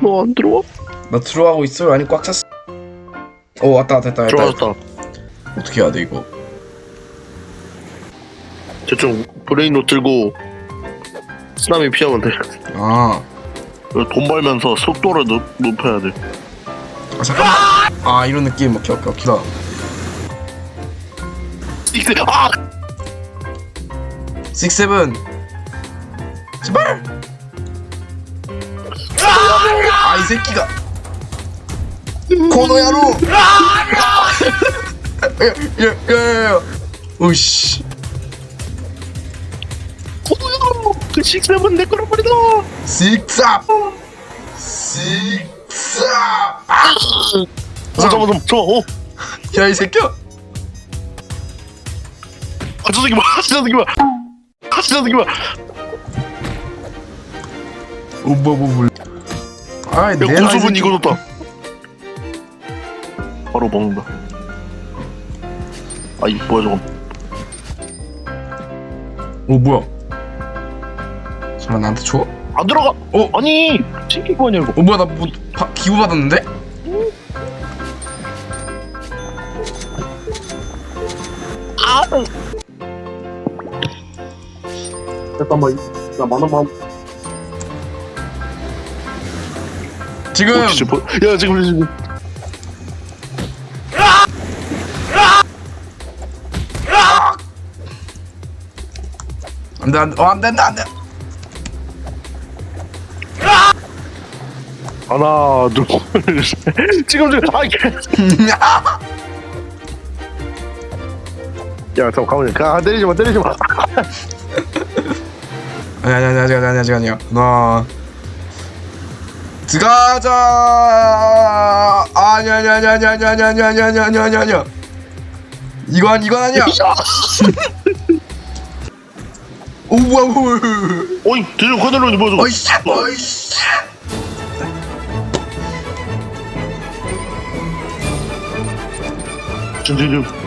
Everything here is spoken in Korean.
너 안 들어와? 나 들어가고 있어요? 아니 꽉 찼어 어 왔다 됐다 됐다 들어왔다. 어떻게 해야 돼 이거 대충 브레인로 들고 쓰나미 피하면 돼. 아, 돈 벌면서 속도를 높, 높여야 돼. 아 잠깐만 아 이런 느낌 오케이 오케이 오케이 익스 아! 식세븐 제발 아이 새끼가 코노야로 야야야야 오씨 고도야! 그 식스는 내 거란 말이다! 식삽 식삽 아! 어, 잠깐만, 잠깐만, 어! 야이 새끼야 아, 저 새끼 봐! 저 새끼 봐! 아, 저 새끼 봐! 어 뭐야 뭐 뭐. 아이 야, 내 고수분 이거 좋다. 바로 먹는다. 아, 이거 뭐야, 저거. 어 뭐야 설마 나한테 줘? 안 들어가! 어? 아니! 신기고 아니야, 이거. 어 뭐야 나 뭐 기부 받았는데? 아! 잠깐만, 나 만원만. 지금 뭐, 야, 지금, 지금. 안돼 안돼 어 안돼 안돼 안돼 하나, 둘, 셋. 지금, 지금. 아, 이게. 야, 잠깐, 가만히. 아, 때리지 마, 때리지 마. 아니 아니 아니 아니 아니 아니 아니야 나 들어가자 아니 아니 아니 아니 아니 아니 아니 아니 아니 아니 아니 아니야 이거 아니 이건 아니야 오 뭐야 뭐야 어이, 대중 커널로니 뭐야, 저거. 어이씨 어이씨 지금, 지금.